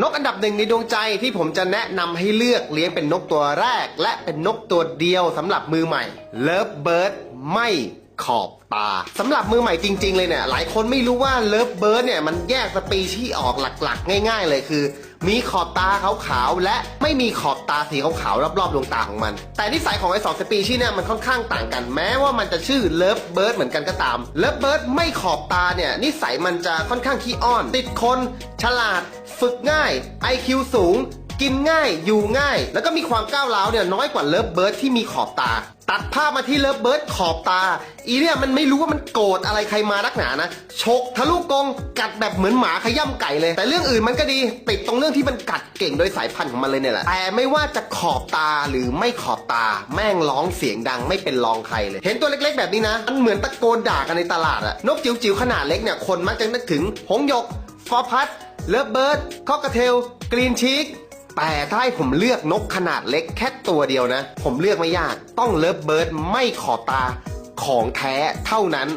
นกอันดับหนึ่งในดวงใจที่ผมจะแนะนำให้เลือกเลี้ยงเป็นนกตัวแรก และเป็นนกตัวเดียวสำหรับมือใหม่เลิฟเบิร์ดไม่ขอบตาสำหรับมือใหม่จริง ๆ เลยเนี่ย หลายคนไม่รู้ว่าเลิฟเบิร์ดเนี่ย มันแยกสปีชีส์ออกหลัก ๆ ง่าย ๆ เลยคือ มีขอบตาขาวๆและไม่มีขอบตาสีขาวๆรอบๆดวงตาของมัน แต่นิสัยของไอ้สองสปีชีเนี่ยมันค่อนข้างต่างกัน แม้ว่ามันจะชื่อเลิฟเบิร์ดเหมือนกันก็ตามเลิฟเบิร์ดไม่ขอบตาเนี่ยนิสัยมันจะค่อนข้างขี้อ้อน ติดคน ฉลาด ฝึกง่าย IQ สูงกินง่าย อยู่ง่าย แล้วก็มีความก้าวร้าวเนี่ยน้อยกว่าเลิฟเบิร์ดที่มีขอบตา ตัดภาพมาที่เลิฟเบิร์ดขอบตา อีเนี่ยมันไม่รู้ว่ามันโกรธอะไรใครมานักหนานะ ชกทะลุกรงกัดแบบเหมือนหมาขย่ำไก่เลย แต่เรื่องอื่นมันก็ดี ติดตรงเรื่องที่มันกัดเก่งโดยสายพันธุ์ของมันเลยเนี่ยแหละ แต่ไม่ว่าจะขอบตาหรือไม่ขอบตา แม่งร้องเสียงดังไม่เป็นรองใครเลย เห็นตัวเล็กๆ แบบนี้นะ มันเหมือนตะโกนด่ากันในตลาดอะนกจิ๋วๆขนาดเล็กเนี่ยคนมักจะนึกถึงหงหยกฟอพัดเลิฟเบิร์ดคอกระเทลกรีนชีก แต่ถ้าให้ผมเลือกนกขนาดเล็กแค่ตัวเดียวนะ ผมเลือกไม่ยาก ต้องเลิฟเบิร์ดไม่ขอบตาของแท้เท่านั้น